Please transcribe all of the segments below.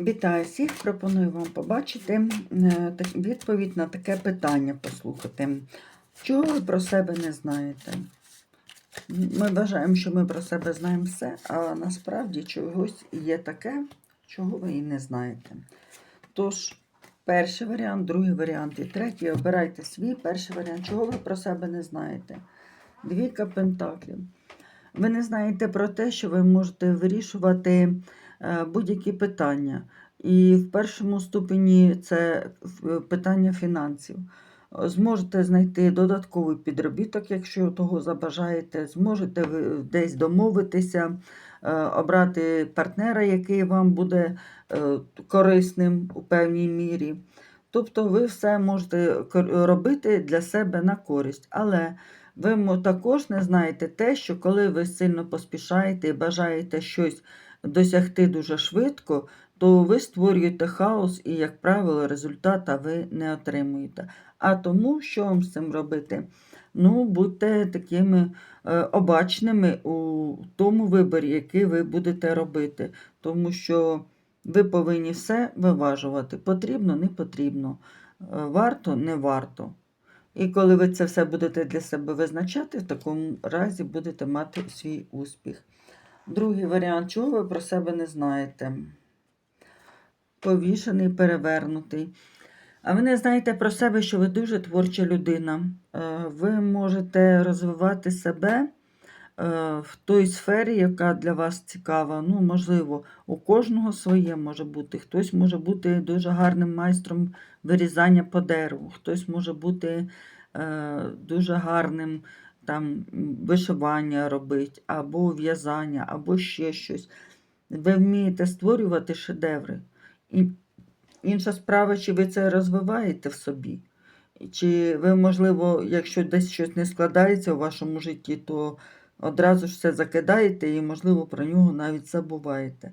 Вітаю всіх! Пропоную вам побачити е, відповідь на таке питання послухати. Чого ви про себе не знаєте? Ми вважаємо, що ми про себе знаємо все, а насправді чогось є таке, чого ви і не знаєте. Тож, перший варіант, другий варіант і третій. Обирайте свій перший варіант. Чого ви про себе не знаєте? Двійка пентаклів. Ви не знаєте про те, що ви можете вирішувати будь-які питання. І в першому ступені це е, питання фінансів. Е, Зможете знайти додатковий підробіток, якщо того забажаєте, зможете десь домовитися, е, обрати партнера, який вам буде е, корисним у певній мірі. Тобто ви все можете робити для себе на користь. Але ви також не знаєте те, що коли ви сильно поспішаєте і бажаєте щось досягти дуже швидко, то ви створюєте хаос і, як правило, результата ви не отримуєте. А тому, що вам з цим робити? Ну, будьте такими е, обачними у тому виборі, який ви будете робити. Тому що ви повинні все виважувати. Потрібно, не потрібно. Е, Варто, не варто. І коли ви це все будете для себе визначати, в такому разі будете мати свій успіх. Другий варіант, чого ви про себе не знаєте? Повішений, перевернутий. А ви не знаєте про себе, що ви дуже творча людина. Е, Ви можете розвивати себе е, в той сфері, яка для вас цікава. Ну, можливо, у кожного своє може бути. Хтось може бути дуже гарним майстром вирізання по дереву, хтось може бути е, дуже гарним там, вишивання робить, або в'язання, або ще щось. Ви вмієте створювати шедеври. І інша справа, чи ви це розвиваєте в собі. Чи ви, можливо, якщо десь щось не складається у вашому житті, то одразу ж все закидаєте і, можливо, про нього навіть забуваєте.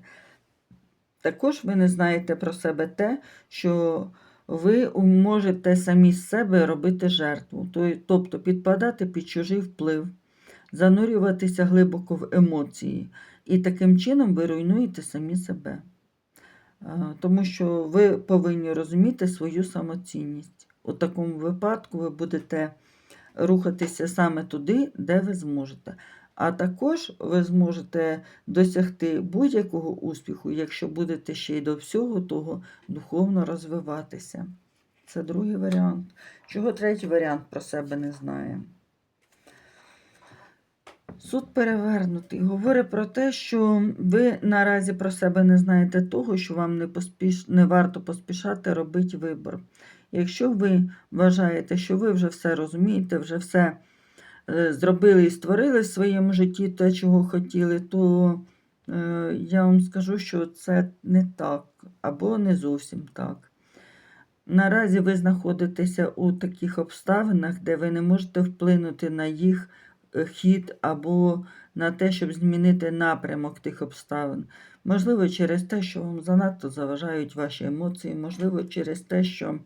Також ви не знаєте про себе те, що ви можете самі з себе робити жертву, тобто підпадати під чужий вплив, занурюватися глибоко в емоції. І таким чином ви руйнуєте самі себе. Е, Тому що ви повинні розуміти свою самоцінність. У такому випадку ви будете рухатися саме туди, де ви зможете. А також ви зможете досягти будь-якого успіху, якщо будете ще й до всього того духовно розвиватися. Це другий варіант. Чого третій варіант про себе не знає? Суд перевернутий говорить про те, що ви наразі про себе не знаєте того, що вам не, поспіш... не варто поспішати робити вибор. Якщо ви вважаєте, що ви вже все розумієте, вже все зробили і створили в своєму житті те, чого хотіли, то е, я вам скажу, що це не так або не зовсім так. Наразі ви знаходитеся у таких обставинах, де ви не можете вплинути на їх е, хід або на те, щоб змінити напрямок тих обставин. Можливо, через те, що вам занадто заважають ваші емоції, можливо, через те, що е,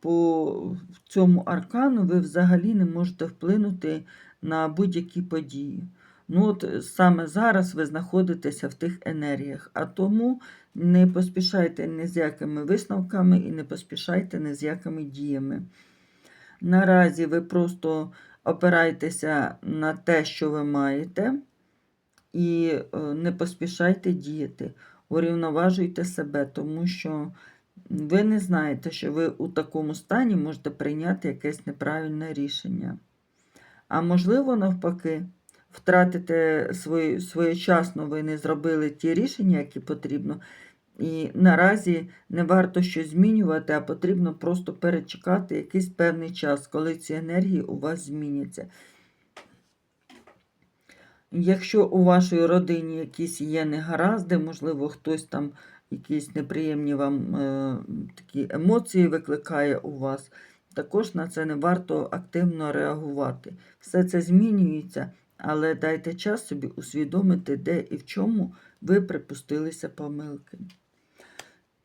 по цьому аркану ви взагалі не можете вплинути на будь-які події. Ну, от е, саме зараз ви знаходитеся в тих енергіях, а тому не поспішайте ні з якими висновками і не поспішайте ні з якими діями. Наразі ви просто опирайтеся на те, що ви маєте, і е, не поспішайте діяти. Урівноважуйте себе, тому що ви не знаєте, що ви у такому стані можете прийняти якесь неправильне рішення. А можливо, навпаки, втратите свої, своєчасно ви не зробили ті рішення, які потрібно. І наразі не варто щось змінювати, а потрібно просто перечекати якийсь певний час, коли ці енергії у вас зміняться. Якщо у вашій родині якісь є негаразди, можливо, хтось там якісь неприємні вам е, такі емоції викликає у вас, також на це не варто активно реагувати. Все це змінюється, але дайте час собі усвідомити, де і в чому ви припустилися помилки.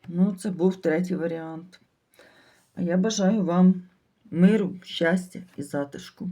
Ну, це був третій варіант. А я бажаю вам миру, щастя і затишку.